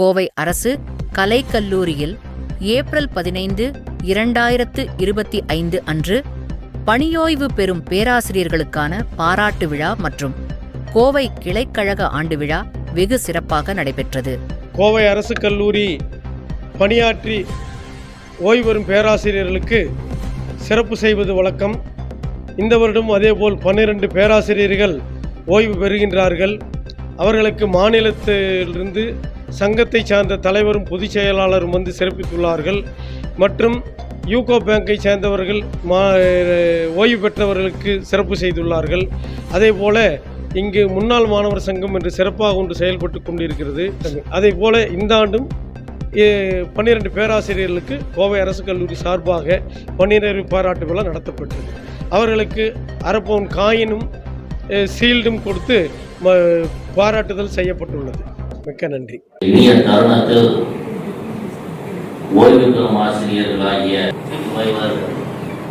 கோவை அரசு கலைக்கல்லூரியில் ஏப்ரல் பதினைந்து இரண்டாயிரத்து இருபத்தி ஐந்து அன்று பணியோய்வு பெறும் பேராசிரியர்களுக்கான பாராட்டு விழா மற்றும் கோவை கிளைக்கழக ஆண்டு விழா வெகு சிறப்பாக நடைபெற்றது. கோவை அரசு கல்லூரி பணியாற்றி ஓய்வு பெறும் பேராசிரியர்களுக்கு சிறப்பு செய்வது வழக்கம். இந்த வருடம் அதேபோல் பன்னிரண்டு பேராசிரியர்கள் ஓய்வு பெறுகின்றார்கள். அவர்களுக்கு மாநிலத்திலிருந்து சங்கத்தை சார்ந்த தலைவரும் பொதுச் செயலாளரும் வந்து சிறப்பித்துள்ளார்கள். மற்றும் யூகோ பேங்கை சேர்ந்தவர்கள் மா ஓய்வு பெற்றவர்களுக்கு சிறப்பு செய்துள்ளார்கள். அதே போல் இங்கு முன்னாள் மாணவர் சங்கம் என்று சிறப்பாக ஒன்று செயல்பட்டு கொண்டிருக்கிறது. அதே போல் இந்த ஆண்டும் பன்னிரண்டு பேராசிரியர்களுக்கு கோவை அரசு கல்லூரி சார்பாக பன்னிரவு பாராட்டு விழா நடத்தப்பட்டது. அவர்களுக்கு அரப்பவுன் காயினும் சீல்டும் கொடுத்து ம- பாராட்டுதல் செய்யப்பட்டுள்ளது. மிக்க நன்றி. இனிய தருணத்தில் ஓய்வு பெறும் ஆசிரியர்களாகிய முனைவர்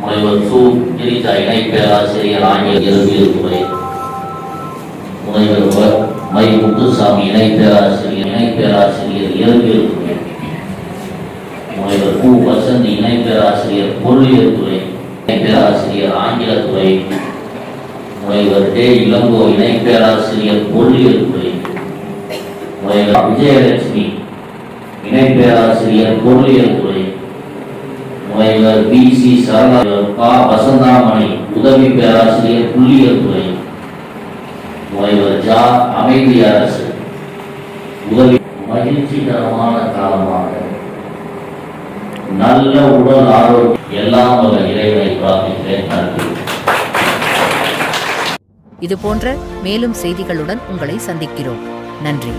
முனைவர் சு. கிரிஜா இணை பேராசிரியர் ஆகிய இயற்பியல் முனைவர் மை. முத்துசாமி இணை பேராசிரியர் இணை பேராசிரியர் இயற்பியல் முனைவர் கு. வசந்தி இணை பேராசிரியர் பொருளியல் துறை. இணை பேராசிரியர் ஆங்கில துறை. முனைவர் டே. இளங்கோ இணை பேராசிரியர் பொருளியல் துறை. விஜயலட்சுமி இணை பேராசிரியர் பொருளியல் துறை முனைவர் பி சி சரளா பா. வசந்தாமணி உதவி பேராசிரியர் புள்ளியல் துறை முனைவர் ஜா. அமைதி அரசு. உதவி மகிழ்ச்சிகரமான காலமாக. நல்ல உடல் ஆரோக்கியம். எல்லாம் வல்ல இறைவனை பிரார்த்திக்கிறேன். நன்றி. இதுபோன்ற மேலும் செய்திகளுடன் உங்களை சந்திக்கிறோம். நன்றி.